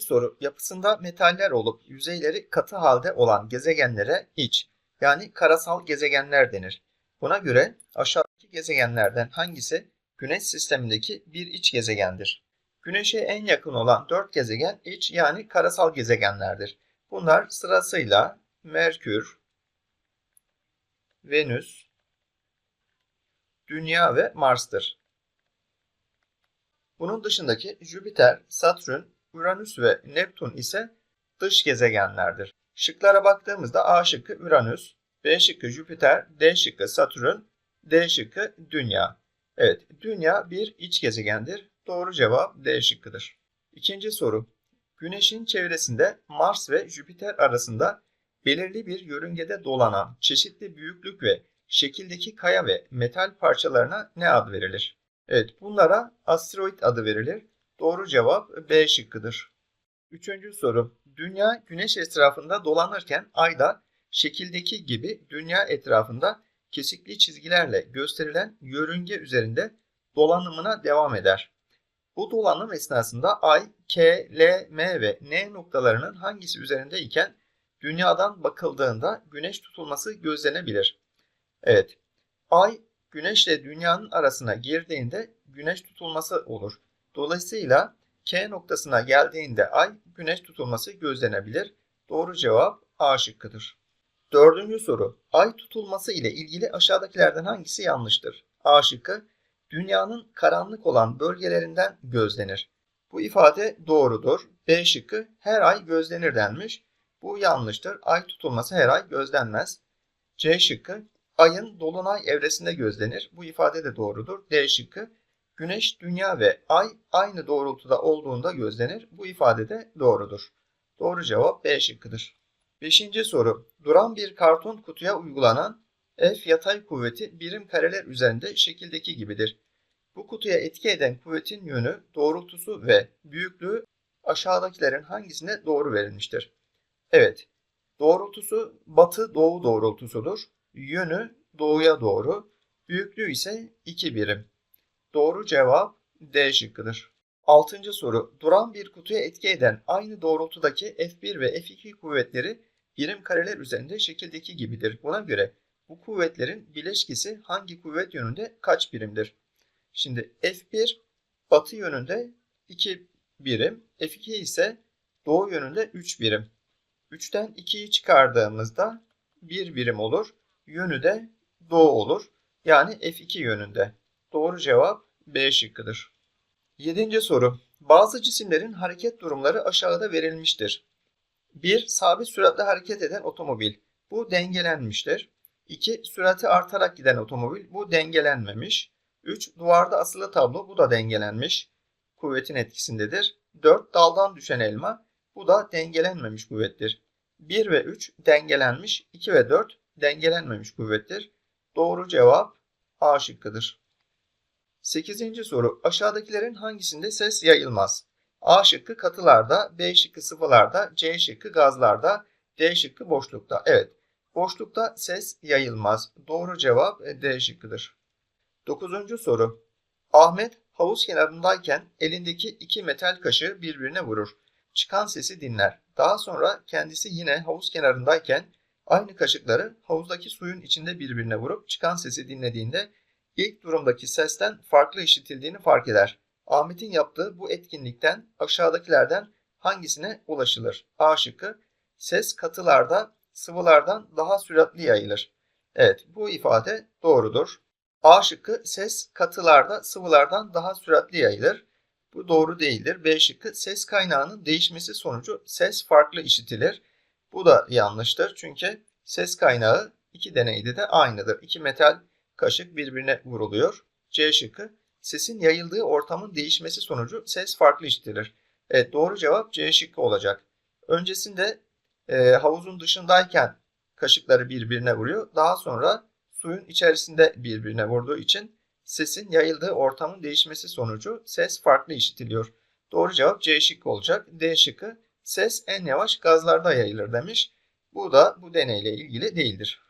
Dördüncü soru. Yapısında metaller olup yüzeyleri katı halde olan gezegenlere iç yani karasal gezegenler denir. Buna göre aşağıdaki gezegenlerden hangisi Güneş sistemindeki bir iç gezegendir? Güneş'e en yakın olan dört gezegen iç yani karasal gezegenlerdir. Bunlar sırasıyla Merkür, Venüs, Dünya ve Mars'tır. Bunun dışındaki Jüpiter, Satürn, Uranüs ve Neptün ise dış gezegenlerdir. Şıklara baktığımızda A şıkkı Uranüs, B şıkkı Jüpiter, D şıkkı Satürn, D şıkkı Dünya. Evet, Dünya bir iç gezegendir. Doğru cevap D şıkkıdır. İkinci soru. Güneşin çevresinde Mars ve Jüpiter arasında belirli bir yörüngede dolanan çeşitli büyüklük ve şekildeki kaya ve metal parçalarına ne ad verilir? Evet, bunlara asteroid adı verilir. Doğru cevap B şıkkıdır. Üçüncü soru. Dünya güneş etrafında dolanırken ayda şekildeki gibi dünya etrafında kesikli çizgilerle gösterilen yörünge üzerinde dolanımına devam eder. Bu dolanım esnasında ay, K, L, M ve N noktalarının hangisi üzerinde iken dünyadan bakıldığında güneş tutulması gözlenebilir. Evet, ay güneşle dünyanın arasına girdiğinde güneş tutulması olur. Dolayısıyla K noktasına geldiğinde ay güneş tutulması gözlenebilir. Doğru cevap A şıkkıdır. Dördüncü soru. Ay tutulması ile ilgili aşağıdakilerden hangisi yanlıştır? A şıkkı. Dünyanın karanlık olan bölgelerinden gözlenir. Bu ifade doğrudur. B şıkkı. Her ay gözlenir denmiş. Bu yanlıştır. Ay tutulması her ay gözlenmez. C şıkkı. Ayın dolunay evresinde gözlenir. Bu ifade de doğrudur. D şıkkı. Güneş, dünya ve ay aynı doğrultuda olduğunda gözlenir. Bu ifade de doğrudur. Doğru cevap B şıkkıdır. Beşinci soru. Duran bir karton kutuya uygulanan F yatay kuvveti birim kareler üzerinde şekildeki gibidir. Bu kutuya etki eden kuvvetin yönü, doğrultusu ve büyüklüğü aşağıdakilerin hangisine doğru verilmiştir? Evet, doğrultusu batı doğu doğrultusudur. Yönü doğuya doğru, büyüklüğü ise 2 birim. Doğru cevap D şıkkıdır. Altıncı soru. Duran bir kutuya etki eden aynı doğrultudaki F1 ve F2 kuvvetleri birim kareler üzerinde şekildeki gibidir. Buna göre bu kuvvetlerin bileşkisi hangi kuvvet yönünde kaç birimdir? Şimdi F1 batı yönünde 2 birim, F2 ise doğu yönünde 3 birim. 3'ten 2'yi çıkardığımızda 1 birim olur. Yönü de doğu olur. Yani F2 yönünde. Doğru cevap B şıkkıdır. 7. soru. Bazı cisimlerin hareket durumları aşağıda verilmiştir. 1. Sabit süratle hareket eden otomobil. Bu dengelenmiştir. 2. Sürati artarak giden otomobil. Bu dengelenmemiş. 3. Duvarda asılı tablo. Bu da dengelenmiş. Kuvvetin etkisindedir. 4. Daldan düşen elma. Bu da dengelenmemiş kuvvettir. 1 ve 3 dengelenmiş. 2 ve 4 dengelenmemiş kuvvettir. Doğru cevap A şıkkıdır. 8. soru. Aşağıdakilerin hangisinde ses yayılmaz? A şıkkı katılarda, B şıkkı sıvılarda, C şıkkı gazlarda, D şıkkı boşlukta. Evet, boşlukta ses yayılmaz. Doğru cevap D şıkkıdır. 9. soru. Ahmet havuz kenarındayken elindeki iki metal kaşığı birbirine vurur. Çıkan sesi dinler. Daha sonra kendisi yine havuz kenarındayken aynı kaşıkları havuzdaki suyun içinde birbirine vurup çıkan sesi dinlediğinde ilk durumdaki sesten farklı işitildiğini fark eder. Ahmet'in yaptığı bu etkinlikten aşağıdakilerden hangisine ulaşılır? A şıkkı ses katılarda sıvılardan daha süratli yayılır. Evet bu ifade doğrudur. A şıkkı ses katılarda sıvılardan daha süratli yayılır. Bu doğru değildir. B şıkkı ses kaynağının değişmesi sonucu ses farklı işitilir. Bu da yanlıştır. Çünkü ses kaynağı iki deneyde de aynıdır. İki metal kaşık birbirine vuruluyor. C şıkkı sesin yayıldığı ortamın değişmesi sonucu ses farklı işitilir. Evet doğru cevap C şıkkı olacak. Öncesinde e, havuzun dışındayken kaşıkları birbirine vuruyor. Daha sonra suyun içerisinde birbirine vurduğu için sesin yayıldığı ortamın değişmesi sonucu ses farklı işitiliyor. Doğru cevap C şıkkı olacak. D şıkkı ses en yavaş gazlarda yayılır demiş. Bu da bu deneyle ilgili değildir.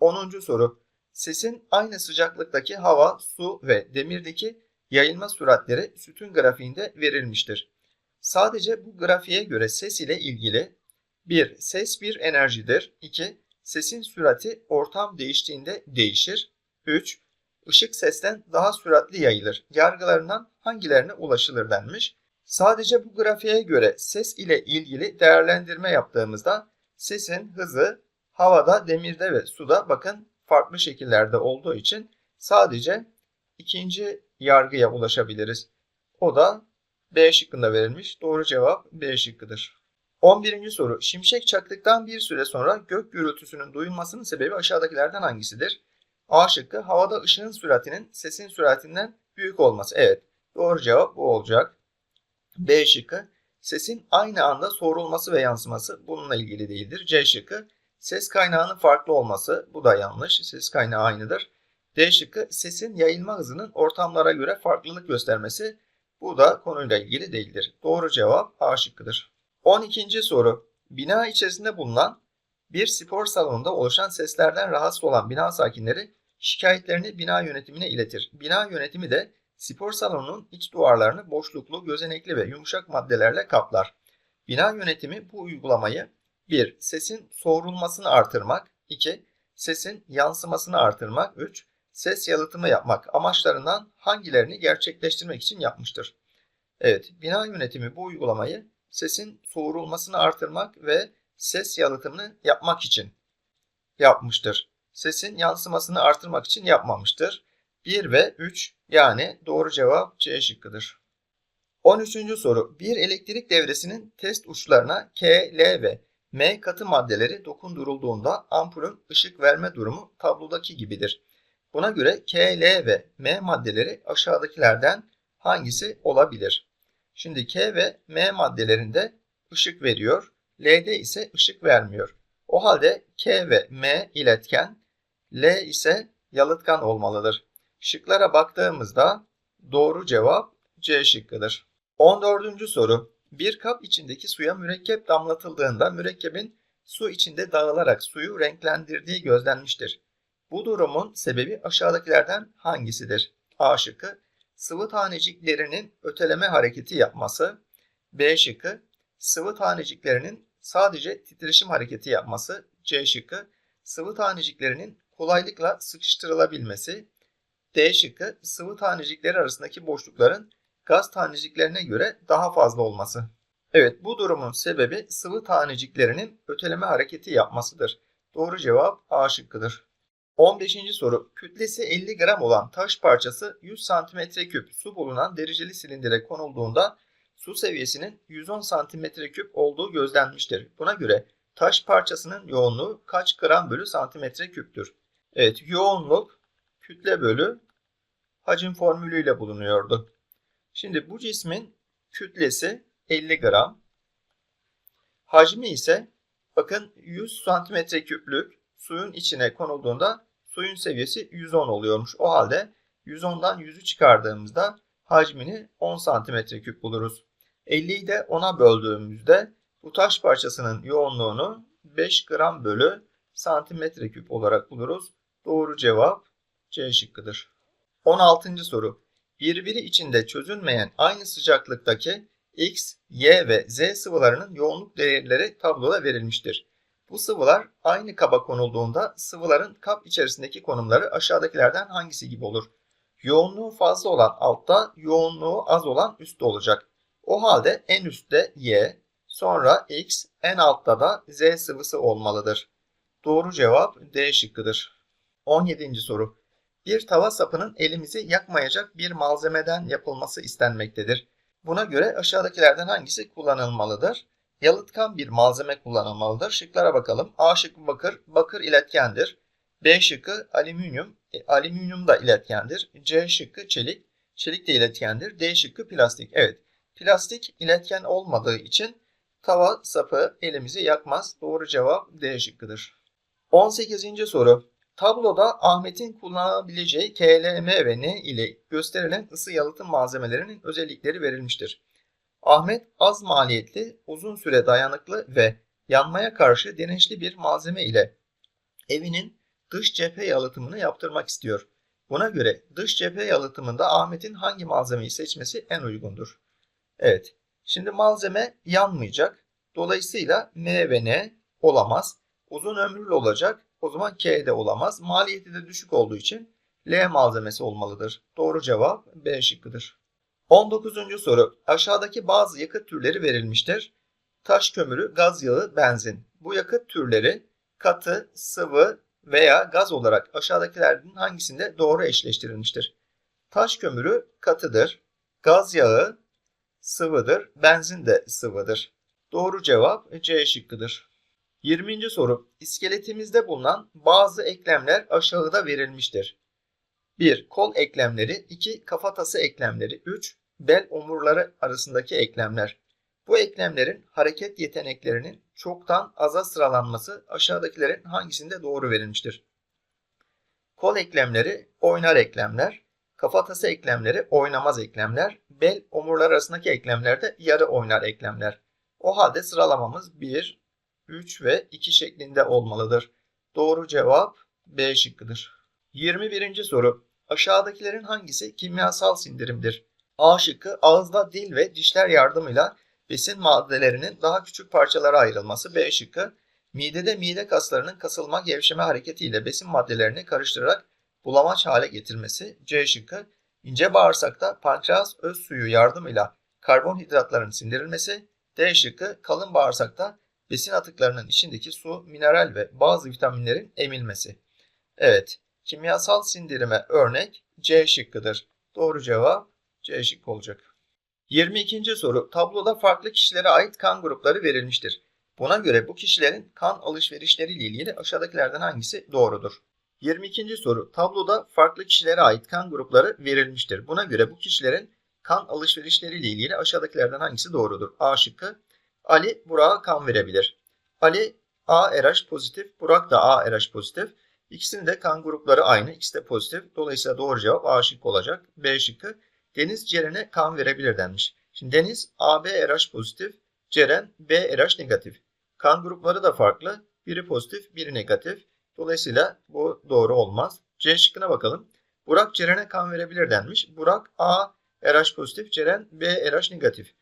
10. soru. Sesin aynı sıcaklıktaki hava, su ve demirdeki yayılma süratleri sütun grafiğinde verilmiştir. Sadece bu grafiğe göre ses ile ilgili 1. Ses bir enerjidir. 2. Sesin sürati ortam değiştiğinde değişir. 3. Işık sesten daha süratli yayılır. Yargılarından hangilerine ulaşılır denmiş. Sadece bu grafiğe göre ses ile ilgili değerlendirme yaptığımızda sesin hızı havada, demirde ve suda bakın farklı şekillerde olduğu için sadece ikinci yargıya ulaşabiliriz. O da B şıkkında verilmiş. Doğru cevap B şıkkıdır. 11. soru. Şimşek çaktıktan bir süre sonra gök gürültüsünün duyulmasının sebebi aşağıdakilerden hangisidir? A şıkkı havada ışığın süratinin sesin süratinden büyük olması. Evet. Doğru cevap bu olacak. B şıkkı sesin aynı anda soğurulması ve yansıması bununla ilgili değildir. C şıkkı ses kaynağının farklı olması. Bu da yanlış. Ses kaynağı aynıdır. D şıkkı sesin yayılma hızının ortamlara göre farklılık göstermesi. Bu da konuyla ilgili değildir. Doğru cevap A şıkkıdır. 12. soru. Bina içerisinde bulunan bir spor salonunda oluşan seslerden rahatsız olan bina sakinleri şikayetlerini bina yönetimine iletir. Bina yönetimi de spor salonunun iç duvarlarını boşluklu, gözenekli ve yumuşak maddelerle kaplar. Bina yönetimi bu uygulamayı 1. Sesin soğurulmasını artırmak 2. Sesin yansımasını artırmak 3. Ses yalıtımı yapmak amaçlarından hangilerini gerçekleştirmek için yapmıştır? Evet, bina yönetimi bu uygulamayı sesin soğurulmasını artırmak ve ses yalıtımını yapmak için yapmıştır. Sesin yansımasını artırmak için yapmamıştır. 1 ve 3 yani doğru cevap C şıkkıdır. 13. soru. Bir elektrik devresinin test uçlarına K, L ve M katı maddeleri dokundurulduğunda ampulün ışık verme durumu tablodaki gibidir. Buna göre K, L ve M maddeleri aşağıdakilerden hangisi olabilir? Şimdi K ve M maddelerinde ışık veriyor. L'de ise ışık vermiyor. O halde K ve M iletken, L ise yalıtkan olmalıdır. Şıklara baktığımızda doğru cevap C şıkkıdır. 14. soru. Bir kap içindeki suya mürekkep damlatıldığında mürekkebin su içinde dağılarak suyu renklendirdiği gözlenmiştir. Bu durumun sebebi aşağıdakilerden hangisidir? A şıkkı sıvı taneciklerinin öteleme hareketi yapması. B şıkkı sıvı taneciklerinin sadece titreşim hareketi yapması. C şıkkı sıvı taneciklerinin kolaylıkla sıkıştırılabilmesi. D şıkkı sıvı tanecikleri arasındaki boşlukların gaz taneciklerine göre daha fazla olması. Evet bu durumun sebebi sıvı taneciklerinin öteleme hareketi yapmasıdır. Doğru cevap A şıkkıdır. 15. soru. Kütlesi 50 gram olan taş parçası 100 cm küp su bulunan dereceli silindire konulduğunda su seviyesinin 110 cm küp olduğu gözlenmiştir. Buna göre taş parçasının yoğunluğu kaç gram bölü santimetre küptür? Evet yoğunluk kütle bölü hacim formülüyle bulunuyordu. Şimdi bu cismin kütlesi 50 gram. Hacmi ise bakın 100 santimetre küplük suyun içine konulduğunda suyun seviyesi 110 oluyormuş. O halde 110'dan 100'ü çıkardığımızda hacmini 10 santimetre küp buluruz. 50'yi de 10'a böldüğümüzde bu taş parçasının yoğunluğunu 5 gram bölü santimetre küp olarak buluruz. Doğru cevap C şıkkıdır. 16. soru. Birbiri içinde çözünmeyen aynı sıcaklıktaki X, Y ve Z sıvılarının yoğunluk değerleri tabloda verilmiştir. Bu sıvılar aynı kaba konulduğunda sıvıların kap içerisindeki konumları aşağıdakilerden hangisi gibi olur? Yoğunluğu fazla olan altta, yoğunluğu az olan üstte olacak. O halde en üstte Y, sonra X, en altta da Z sıvısı olmalıdır. Doğru cevap D şıkkıdır. 17. soru. Bir tava sapının elimizi yakmayacak bir malzemeden yapılması istenmektedir. Buna göre aşağıdakilerden hangisi kullanılmalıdır? Yalıtkan bir malzeme kullanılmalıdır. Şıklara bakalım. A şıkkı bakır, bakır iletkendir. B şıkkı alüminyum, e, alüminyum da iletkendir. C şıkkı çelik, çelik de iletkendir. D şıkkı plastik. Evet, plastik iletken olmadığı için tava sapı elimizi yakmaz. Doğru cevap D şıkkıdır. 18. soru. Tabloda Ahmet'in kullanabileceği KLM ve N ile gösterilen ısı yalıtım malzemelerinin özellikleri verilmiştir. Ahmet az maliyetli, uzun süre dayanıklı ve yanmaya karşı dirençli bir malzeme ile evinin dış cephe yalıtımını yaptırmak istiyor. Buna göre dış cephe yalıtımında Ahmet'in hangi malzemeyi seçmesi en uygundur? Evet, Şimdi malzeme yanmayacak. Dolayısıyla M ve N olamaz. Uzun ömürlü olacak. O zaman K de olamaz. Maliyeti de düşük olduğu için L malzemesi olmalıdır. Doğru cevap B şıkkıdır. 19. soru. Aşağıdaki bazı yakıt türleri verilmiştir. Taş kömürü, gaz yağı, benzin. Bu yakıt türleri katı, sıvı veya gaz olarak aşağıdakilerden hangisinde doğru eşleştirilmiştir? Taş kömürü katıdır. Gaz yağı sıvıdır. Benzin de sıvıdır. Doğru cevap C şıkkıdır. 20. soru. İskeletimizde bulunan bazı eklemler aşağıda verilmiştir. 1. Kol eklemleri 2. Kafatası eklemleri 3. Bel omurları arasındaki eklemler. Bu eklemlerin hareket yeteneklerinin çoktan aza sıralanması aşağıdakilerin hangisinde doğru verilmiştir? Kol eklemleri oynar eklemler, kafatası eklemleri oynamaz eklemler, bel omurlar arasındaki eklemler de yarı oynar eklemler. O halde sıralamamız 1, 3 ve 2 şeklinde olmalıdır. Doğru cevap B şıkkıdır. 21. soru. Aşağıdakilerin hangisi kimyasal sindirimdir? A şıkkı ağızda dil ve dişler yardımıyla besin maddelerinin daha küçük parçalara ayrılması. B şıkkı midede mide kaslarının kasılma gevşeme hareketiyle besin maddelerini karıştırarak bulamaç hale getirmesi. C şıkkı ince bağırsakta pankreas öz suyu yardımıyla karbonhidratların sindirilmesi. D şıkkı kalın bağırsakta besin atıklarının içindeki su, mineral ve bazı vitaminlerin emilmesi. Evet, kimyasal sindirime örnek C şıkkıdır. Doğru cevap C şıkkı olacak. 22. soru. Tabloda farklı kişilere ait kan grupları verilmiştir. Buna göre bu kişilerin kan alışverişleriyle ilgili aşağıdakilerden hangisi doğrudur? 22. soru. Tabloda farklı kişilere ait kan grupları verilmiştir. Buna göre bu kişilerin kan alışverişleriyle ilgili aşağıdakilerden hangisi doğrudur? A şıkkı. Ali Burak'a kan verebilir. Ali A RH pozitif, Burak da A RH pozitif. İkisinin de kan grupları aynı, ikisi de pozitif. Dolayısıyla doğru cevap A şıkkı olacak. B şıkkı. Deniz Ceren'e kan verebilir denmiş. Şimdi Deniz AB RH pozitif, Ceren B RH negatif. Kan grupları da farklı. Biri pozitif, biri negatif. Dolayısıyla bu doğru olmaz. C şıkkına bakalım. Burak Ceren'e kan verebilir denmiş. Burak A RH pozitif, Ceren B RH negatif.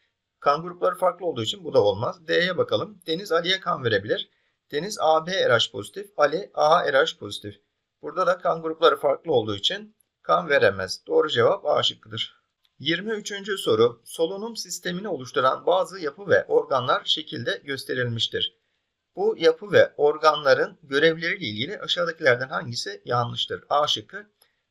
Kan grupları farklı olduğu için bu da olmaz. D'ye bakalım. Deniz Ali'ye kan verebilir. Deniz AB RH pozitif, Ali A RH pozitif. Burada da kan grupları farklı olduğu için kan veremez. Doğru cevap A şıkkıdır. 23. soru. Solunum sistemini oluşturan bazı yapı ve organlar şekilde gösterilmiştir. Bu yapı ve organların görevleriyle ilgili aşağıdakilerden hangisi yanlıştır? A şıkkı.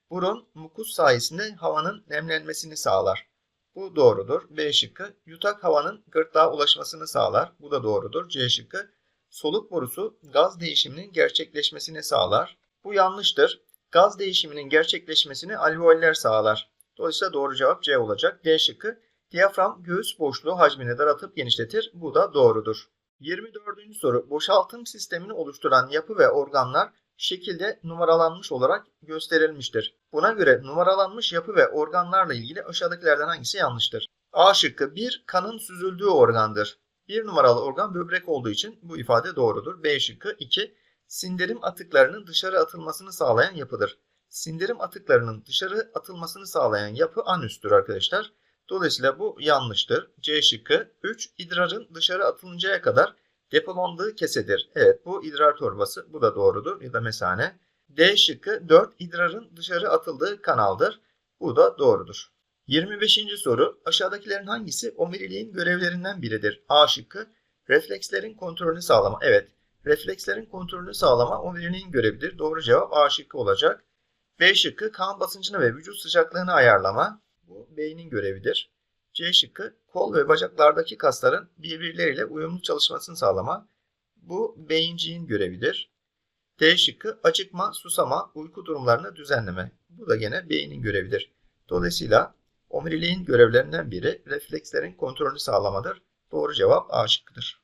Burun mukus sayesinde havanın nemlenmesini sağlar. Bu doğrudur. B şıkkı. Yutak havanın gırtlağa ulaşmasını sağlar. Bu da doğrudur. C şıkkı. Soluk borusu gaz değişiminin gerçekleşmesini sağlar. Bu yanlıştır. Gaz değişiminin gerçekleşmesini alveoller sağlar. Dolayısıyla doğru cevap C olacak. D şıkkı. Diyafram göğüs boşluğu hacmini daratıp genişletir. Bu da doğrudur. 24. soru. Boşaltım sistemini oluşturan yapı ve organlar şekilde numaralanmış olarak gösterilmiştir. Buna göre numaralanmış yapı ve organlarla ilgili aşağıdakilerden hangisi yanlıştır? A şıkkı 1. Kanın süzüldüğü organdır. Bir numaralı organ böbrek olduğu için bu ifade doğrudur. B şıkkı 2. Sindirim atıklarının dışarı atılmasını sağlayan yapıdır. Sindirim atıklarının dışarı atılmasını sağlayan yapı anüstür arkadaşlar. Dolayısıyla bu yanlıştır. C şıkkı 3. İdrarın dışarı atılıncaya kadar depolandığı kesedir. Evet bu idrar torbası. Bu da doğrudur ya da mesane. D şıkkı 4. İdrarın dışarı atıldığı kanaldır. Bu da doğrudur. 25. soru. Aşağıdakilerin hangisi omiriliğin görevlerinden biridir? A şıkkı. Reflekslerin kontrolünü sağlama. Evet. Reflekslerin kontrolünü sağlama omiriliğin görevidir. Doğru cevap A şıkkı olacak. B şıkkı kan basıncını ve vücut sıcaklığını ayarlama. Bu beynin görevidir. C şıkkı kol ve bacaklardaki kasların birbirleriyle uyumlu çalışmasını sağlama. Bu beyinciğin görevidir. D şıkkı acıkma, susama, uyku durumlarını düzenleme. Bu da gene beynin görevidir. Dolayısıyla omuriliğin görevlerinden biri reflekslerin kontrolünü sağlamadır. Doğru cevap A şıkkıdır.